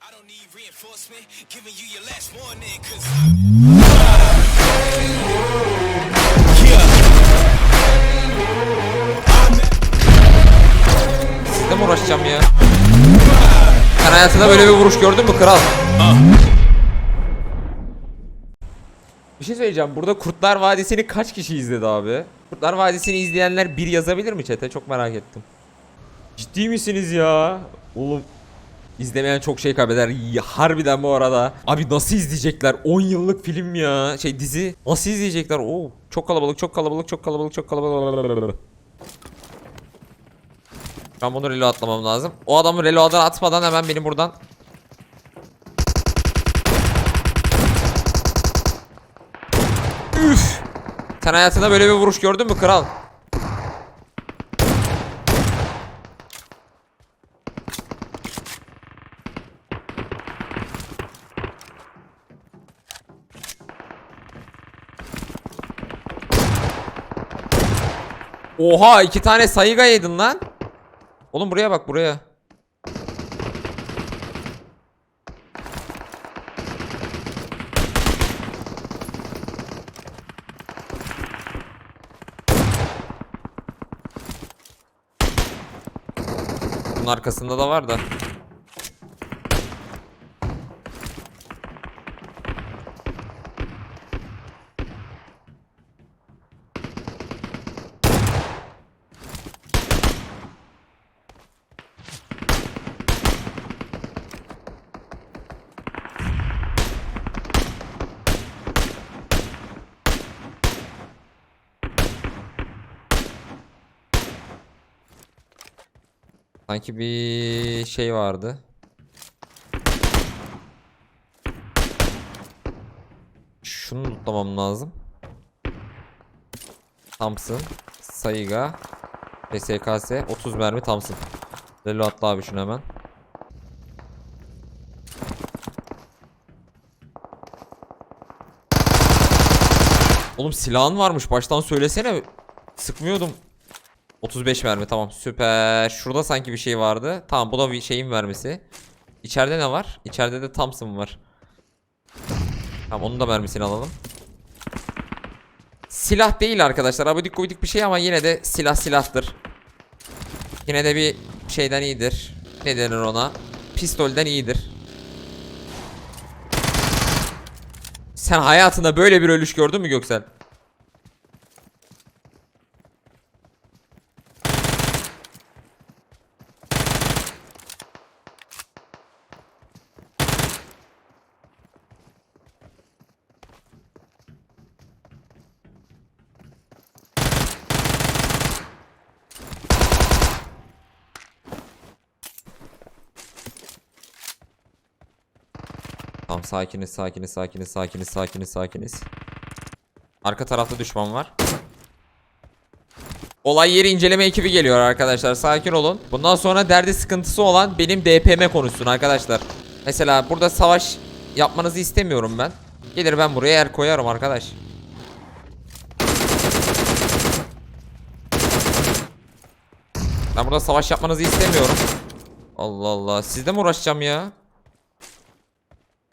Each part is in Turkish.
I don't need reinforcement, giving you your last warning. Yeah. Sizle mi uğraşacağım ya? Sen hayatında böyle bir vuruş gördün mü kral? Bir şey söyleyeceğim. Burada Kurtlar Vadisi'ni kaç kişi izledi abi? Kurtlar Vadisi'ni izleyenler bir yazabilir mi chat'e? Çok merak ettim. Ciddi misiniz ya? Oğlum izlemeyen çok şey kaybeder. Ya, harbiden bu arada. Abi nasıl izleyecekler? 10 yıllık film ya. Şey dizi. Nasıl izleyecekler? Oo, çok kalabalık, çok kalabalık, çok kalabalık, çok kalabalık. Ben bunu reload atlamam lazım. O adamı reload'a atmadan hemen benim buradan Üf! Sen hayatında böyle bir vuruş gördün mü kral? Oha iki tane sayıga yedin lan. Oğlum buraya bak buraya. Bunun arkasında da var da. Sanki bir şey vardı. Şunu tutmam lazım. Thompson, Saiga, SKS, 30 mermi Thompson. Reload atla abi şunu hemen. Oğlum silahın varmış baştan söylesene. Sıkmıyordum. 35 mermi tamam süper. Şurada sanki bir şey vardı. Tamam bu da bir şeyin vermesi. İçeride ne var? İçeride de Thompson var. Tamam onun da mermisini alalım. Silah değil arkadaşlar. Abidik gubidik bir şey ama yine de silah silahtır. Yine de bir şeyden iyidir. Ne denir ona? Pistolden iyidir. Sen hayatında böyle bir ölüş gördün mü Göksel? Tamam sakiniz sakiniz sakiniz sakiniz sakiniz sakiniz. Arka tarafta düşman var. Olay yeri inceleme ekibi geliyor arkadaşlar. Sakin olun. Bundan sonra derdi sıkıntısı olan benim DPM konuşsun arkadaşlar. Mesela burada savaş yapmanızı istemiyorum ben. Gelir ben buraya yer koyarım arkadaş. Ben burada savaş yapmanızı istemiyorum. Allah Allah. Sizle mi uğraşacağım ya?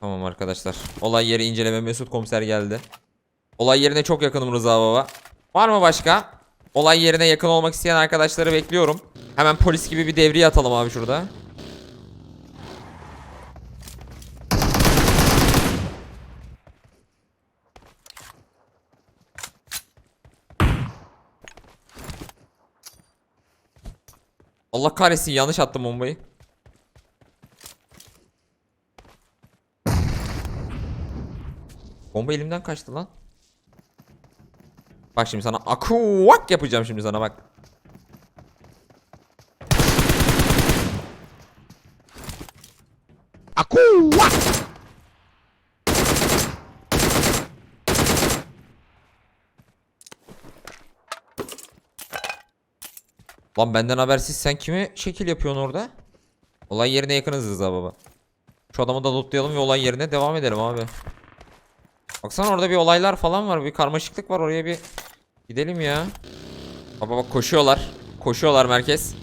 Tamam arkadaşlar. Olay yeri inceleme Mesut komiser geldi. Olay yerine çok yakınım Rıza baba. Var mı başka? Olay yerine yakın olmak isteyen arkadaşları bekliyorum. Hemen polis gibi bir devriye atalım abi şurada. Allah kahretsin yanlış attım bombayı. Bomba elimden kaçtı lan. Bak şimdi sana akuvak yapacağım şimdi sana bak. Akuvak. Lan benden habersiz sen kime şekil yapıyorsun orada? Olay yerine yakınız Rıza baba. Şu adamı da lootlayalım ve olay yerine devam edelim abi. Baksana orada bir olaylar falan var. Bir karmaşıklık var. Oraya bir gidelim ya. Baba bak koşuyorlar. Koşuyorlar merkez.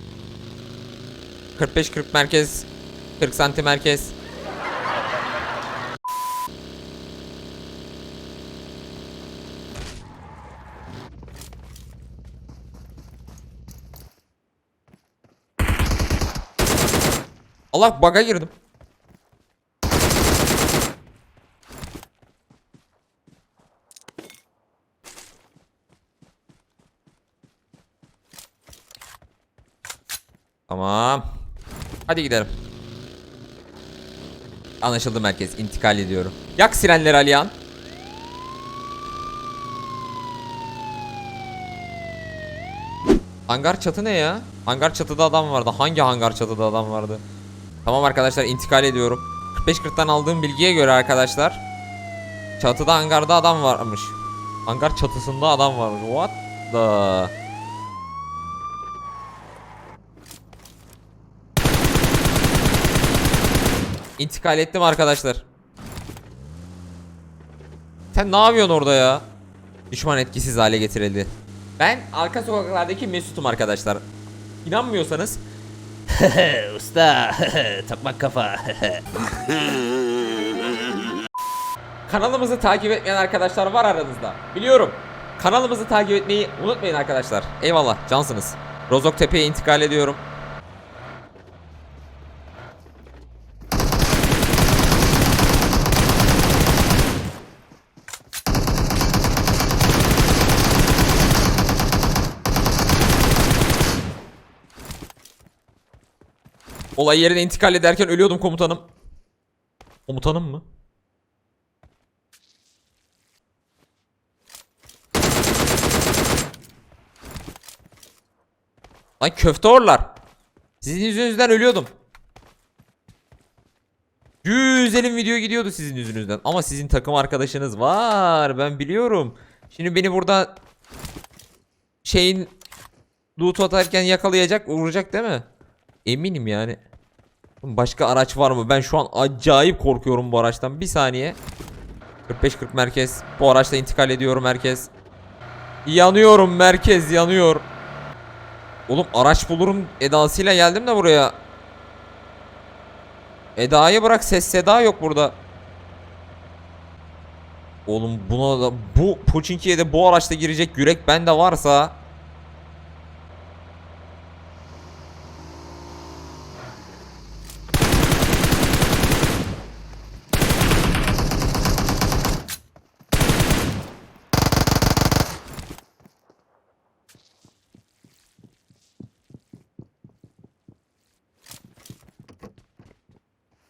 45 40 merkez. 40 santim merkez. Allah baga girdim. Tamam. Hadi gidelim. Anlaşıldı merkez. İntikal ediyorum. Yak sirenleri Aliyan. Hangar çatı ne ya? Hangar çatıda adam vardı. Hangi hangar çatıda adam vardı? Tamam arkadaşlar intikal ediyorum. 45-40'tan aldığım bilgiye göre arkadaşlar çatıda hangarda adam varmış. Hangar çatısında adam varmış. What the? İntikal ettim arkadaşlar. Sen ne yapıyorsun orada ya? Düşman etkisiz hale getirildi. Ben arka sokaklardaki Mesut'um arkadaşlar. İnanmıyorsanız Usta takmak kafa. kanalımızı takip etmeyen arkadaşlar var aranızda. Biliyorum. Kanalımızı takip etmeyi unutmayın arkadaşlar. Eyvallah cansınız. Rozok Tepe'ye intikal ediyorum. Olay yerine intikal ederken ölüyordum komutanım. Komutanım mı? Lan köfte orlar. Sizin yüzünüzden ölüyordum. Güzelim video gidiyordu sizin yüzünüzden. Ama sizin takım arkadaşınız var. Ben biliyorum. Şimdi beni burada şeyin loot atarken yakalayacak, vuracak değil mi? Eminim yani. Başka araç var mı? Ben şu an acayip korkuyorum bu araçtan. Bir saniye. 45-40 merkez. Bu araçla intikal ediyorum merkez. Yanıyorum merkez yanıyor. Oğlum araç bulurum edasıyla geldim de buraya. Eda'yı bırak ses seda yok burada. Oğlum buna da bu Pochinki'ye de bu araçta girecek yürek bende varsa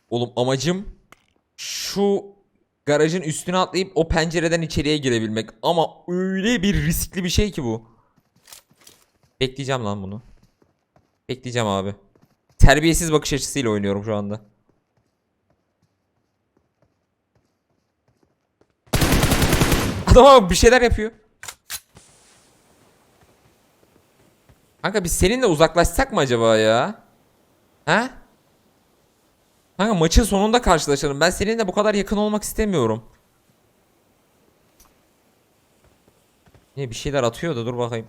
Oğlum amacım şu garajın üstüne atlayıp o pencereden içeriye girebilmek. Ama öyle bir riskli bir şey ki bu. Bekleyeceğim lan bunu. Bekleyeceğim abi. Terbiyesiz bakış açısıyla oynuyorum şu anda. Adam bir şeyler yapıyor. Kanka biz seninle uzaklaşsak mı acaba ya? Ha? Kanka maçın sonunda karşılaşalım. Ben seninle bu kadar yakın olmak istemiyorum. Ne bir şeyler atıyor da dur bakayım.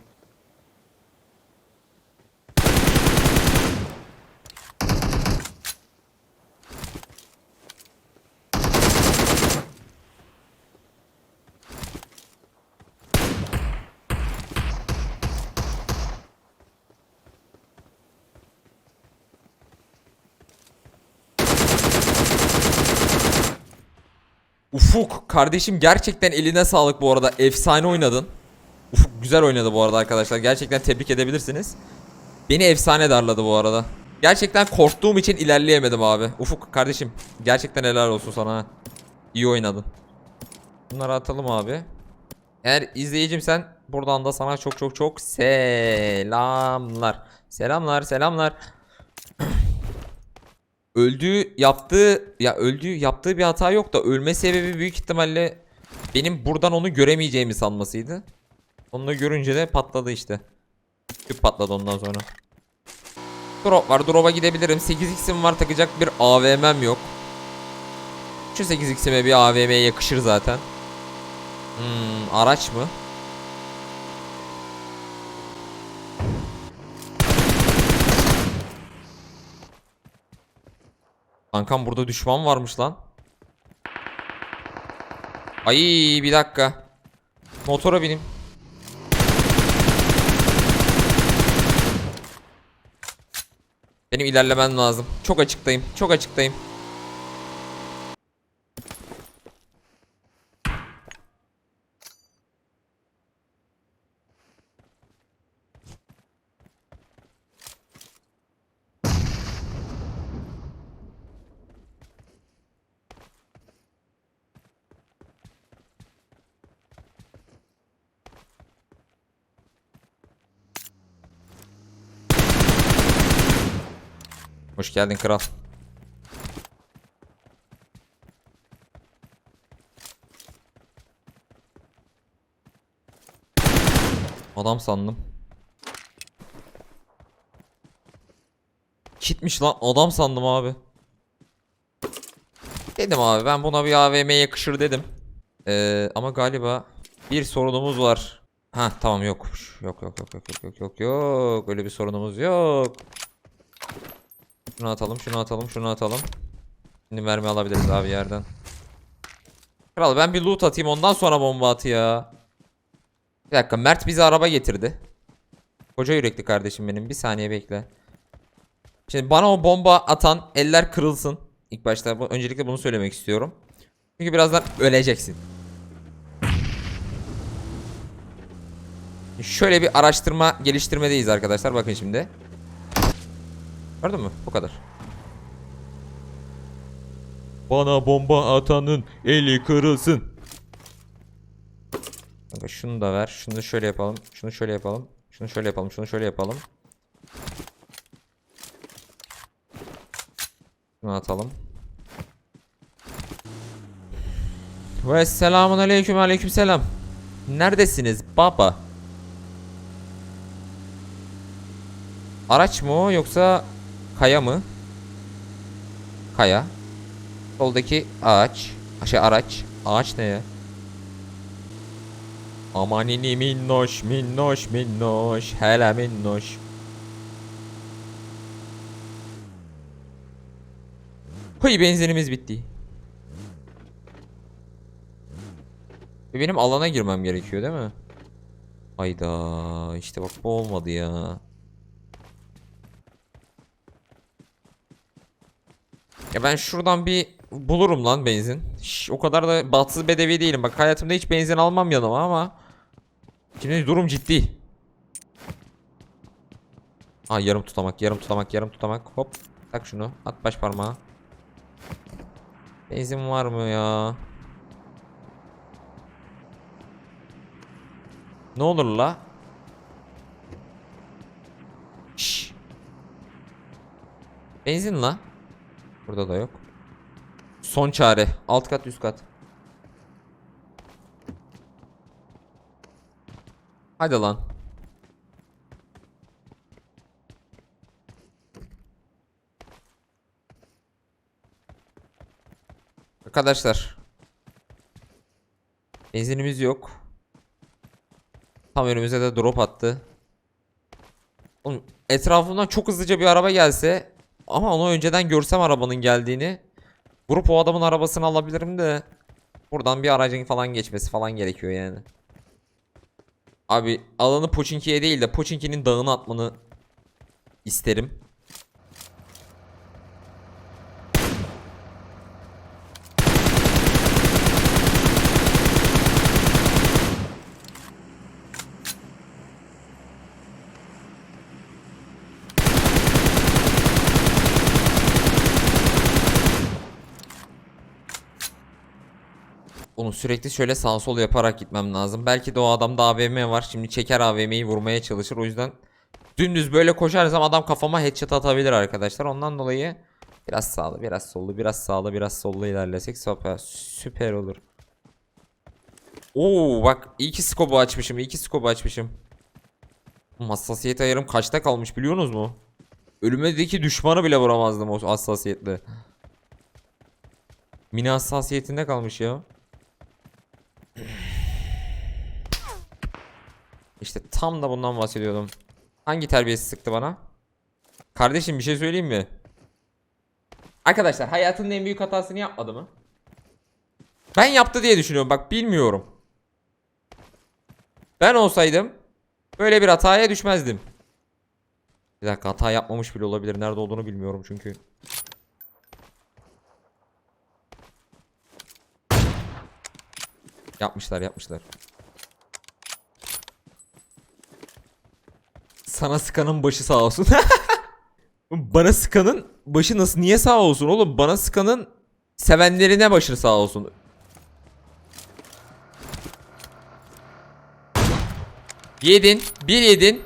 Ufuk kardeşim gerçekten eline sağlık bu arada. Efsane oynadın. Ufuk güzel oynadı bu arada arkadaşlar. Gerçekten tebrik edebilirsiniz. Beni efsane darladı bu arada. Gerçekten korktuğum için ilerleyemedim abi. Ufuk kardeşim gerçekten helal olsun sana. İyi oynadın. Bunları atalım abi. Eğer izleyicim sen buradan da sana çok çok çok selamlar. Selamlar selamlar. öldüğü yaptığı ya öldüğü yaptığı bir hata yok da ölme sebebi büyük ihtimalle benim buradan onu göremeyeceğimi sanmasıydı. Onu da görünce de patladı işte. Tüp patladı ondan sonra. Drop var. Drop'a gidebilirim. 8x'im var takacak bir AVM'm yok. Şu 8x'ime bir AVM'ye yakışır zaten. Hmm, araç mı? Kankam burada düşman varmış lan. Ay bir dakika. Motora bineyim. Benim ilerlemem lazım. Çok açıktayım. Çok açıktayım. Hoş geldin kral. Adam sandım. Kitmiş lan adam sandım abi. Dedim abi ben buna bir AVM yakışır dedim. Ee, ama galiba bir sorunumuz var. Ha tamam yokmuş. Yok yok yok yok yok yok yok yok. Öyle bir sorunumuz yok. Şunu atalım, şunu atalım, şunu atalım. Şimdi mermi alabiliriz abi yerden. Kral ben bir loot atayım ondan sonra bomba at ya. Bir dakika Mert bize araba getirdi. Koca yürekli kardeşim benim. Bir saniye bekle. Şimdi bana o bomba atan eller kırılsın. İlk başta öncelikle bunu söylemek istiyorum. Çünkü birazdan öleceksin. Şöyle bir araştırma geliştirmedeyiz arkadaşlar. Bakın şimdi. Gördün mü? Bu kadar. Bana bomba atanın eli kırılsın. Kanka şunu da ver. Şunu şöyle yapalım. Şunu şöyle yapalım. Şunu şöyle yapalım. Şunu şöyle yapalım. Şunu atalım. Ve selamun aleyküm aleyküm selam. Neredesiniz baba? Araç mı yoksa kaya mı? Kaya. Soldaki ağaç. Şey araç. Ağaç ne ya? Amanini minnoş minnoş minnoş hele minnoş. Hıy benzinimiz bitti. Benim alana girmem gerekiyor değil mi? Hayda işte bak bu olmadı ya. Ya ben şuradan bir bulurum lan benzin. Şş, o kadar da bahtsız bedevi değilim. Bak hayatımda hiç benzin almam yanıma ama şimdi durum ciddi. Aa yarım tutamak, yarım tutamak, yarım tutamak. Hop. Tak şunu. At baş parmağı. Benzin var mı ya? Ne olur la? Şş. Benzin la. Burada da yok. Son çare. Alt kat üst kat. Hadi lan. Arkadaşlar. Benzinimiz yok. Tam önümüze de drop attı. Oğlum etrafımdan çok hızlıca bir araba gelse ama onu önceden görsem arabanın geldiğini vurup o adamın arabasını alabilirim de buradan bir aracın falan geçmesi falan gerekiyor yani. Abi alanı Pochinki'ye değil de Pochinki'nin dağına atmanı isterim. Onu sürekli şöyle sağ sol yaparak gitmem lazım. Belki de o adamda AVM var. Şimdi çeker AVM'yi vurmaya çalışır. O yüzden dümdüz böyle koşarsam adam kafama headshot atabilir arkadaşlar. Ondan dolayı biraz sağlı, biraz sollu, biraz sağlı, biraz sollu ilerlesek süper, süper olur. Oo bak iyi ki scope'u açmışım. iyi ki scope'u açmışım. Hassasiyet ayarım kaçta kalmış biliyorsunuz mu? Ölümedeki düşmanı bile vuramazdım o hassasiyetle. Mini hassasiyetinde kalmış ya. İşte tam da bundan bahsediyordum. Hangi terbiyesi sıktı bana? Kardeşim bir şey söyleyeyim mi? Arkadaşlar hayatının en büyük hatasını yapmadı mı? Ben yaptı diye düşünüyorum bak bilmiyorum. Ben olsaydım böyle bir hataya düşmezdim. Bir dakika hata yapmamış bile olabilir. Nerede olduğunu bilmiyorum çünkü. Yapmışlar yapmışlar. Sana sıkanın başı sağ olsun. Bana sıkanın başı nasıl niye sağ olsun oğlum? Bana sıkanın sevenlerine başı sağ olsun. Yedin. Bir yedin.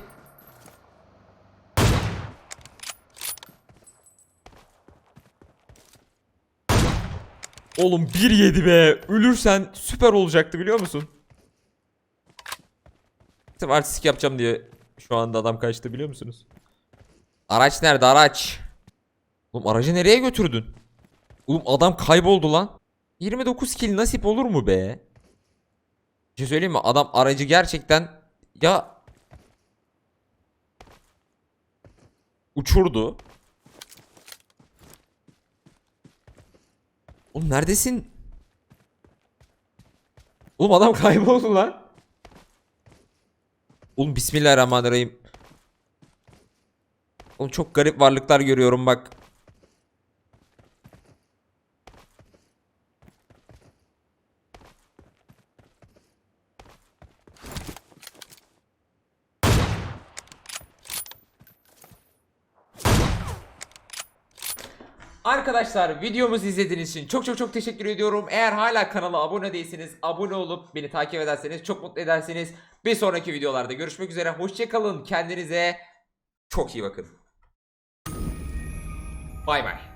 Oğlum bir yedi be. Ölürsen süper olacaktı biliyor musun? Sırf artistik yapacağım diye şu anda adam kaçtı biliyor musunuz? Araç nerede araç? Oğlum aracı nereye götürdün? Oğlum adam kayboldu lan. 29 kill nasip olur mu be? Bir şey söyleyeyim mi? Adam aracı gerçekten ya uçurdu. Oğlum neredesin? Oğlum adam kayboldu lan. Oğlum bismillahirrahmanirrahim. Oğlum çok garip varlıklar görüyorum bak. Arkadaşlar videomuzu izlediğiniz için çok çok çok teşekkür ediyorum. Eğer hala kanala abone değilseniz abone olup beni takip ederseniz çok mutlu ederseniz. Bir sonraki videolarda görüşmek üzere. Hoşçakalın. Kendinize çok iyi bakın. Bay bay.